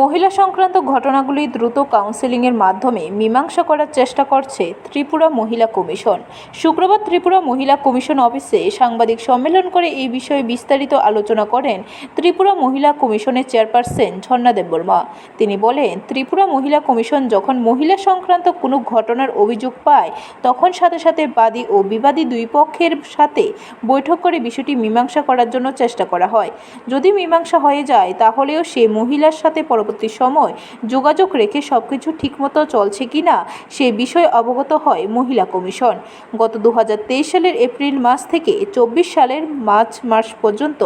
মহিলা সংক্রান্ত ঘটনাগুলি দ্রুত কাউন্সেলিংয়ের মাধ্যমে মীমাংসা করার চেষ্টা করছে ত্রিপুরা মহিলা কমিশন। শুক্রবার ত্রিপুরা মহিলা কমিশন অফিসে সাংবাদিক সম্মেলন করে এই বিষয়ে বিস্তারিত আলোচনা করেন ত্রিপুরা মহিলা কমিশনের চেয়ারপারসন ঝর্ণা দেববর্মা। তিনি বলেন, ত্রিপুরা মহিলা কমিশন যখন মহিলা সংক্রান্ত কোনো ঘটনার অভিযোগ পায়, তখন সাথে সাথে বাদী ও বিবাদী দুই পক্ষের সাথে বৈঠক করে বিষয়টি মীমাংসা করার জন্য চেষ্টা করা হয়। যদি মীমাংসা হয়ে যায়, তাহলেও সে মহিলার সাথে পরবর্তী সময় যোগাযোগ রেখে সব কিছু ঠিকমতো চলছে কি না সে বিষয়ে অবগত হয় মহিলা কমিশন। গত দু হাজার তেইশ সালের এপ্রিল মাস থেকে চব্বিশ সালের মার্চ মাস পর্যন্ত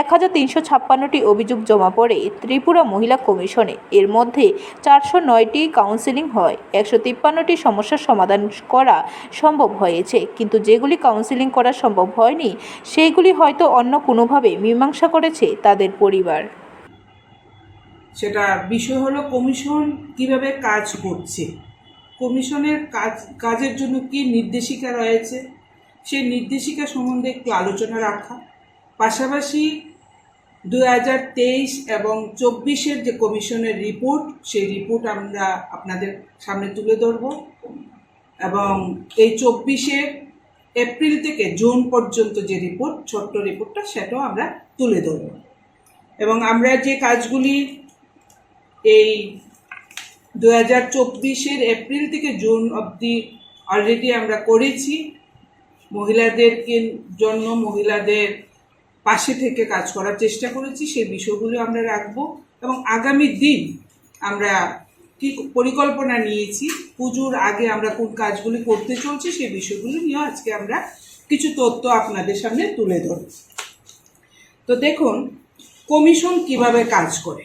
এক হাজার তিনশো ছাপ্পান্নটি অভিযোগ জমা পড়ে ত্রিপুরা মহিলা কমিশনে। এর মধ্যে চারশো নয়টি কাউন্সেলিং হয়, একশো তিপ্পান্নটি সমস্যার সমাধান করা সম্ভব হয়েছে, কিন্তু যেগুলি কাউন্সেলিং করা সম্ভব হয়নি, সেইগুলি হয়তো অন্য কোনোভাবে মীমাংসা করেছে তাদের পরিবার। সেটা বিষয় হলো কমিশন কীভাবে কাজ করছে, কমিশনের কাজ, কাজের জন্য কি নির্দেশিকা রয়েছে, সেই নির্দেশিকা সম্বন্ধে একটু আলোচনা রাখা। পাশাপাশি দু হাজার তেইশ এবং চব্বিশের যে কমিশনের রিপোর্ট, সেই রিপোর্ট আমরা আপনাদের সামনে তুলে ধরব এবং এই চব্বিশের এপ্রিল থেকে জুন পর্যন্ত যে রিপোর্ট, ছোট্ট রিপোর্টটা সেটাও আমরা তুলে ধরব। এবং আমরা যে কাজগুলি এই দু হাজার চব্বিশের এপ্রিল থেকে জুন অবধি অলরেডি আমরা করেছি। মহিলাদেরকে জন্য মহিলাদের পাশে থেকে কাজ করার চেষ্টা করেছি, সেই বিষয়গুলো আমরা রাখব এবং আগামী দিন আমরা কি পরিকল্পনা নিয়েছি, পুজোর আগে আমরা কোন কাজগুলি করতে চলছি সেই বিষয়গুলো নিয়েও আজকে আমরা কিছু তথ্য আপনাদের সামনে তুলে ধরব। তো দেখুন, কমিশন কীভাবে কাজ করে?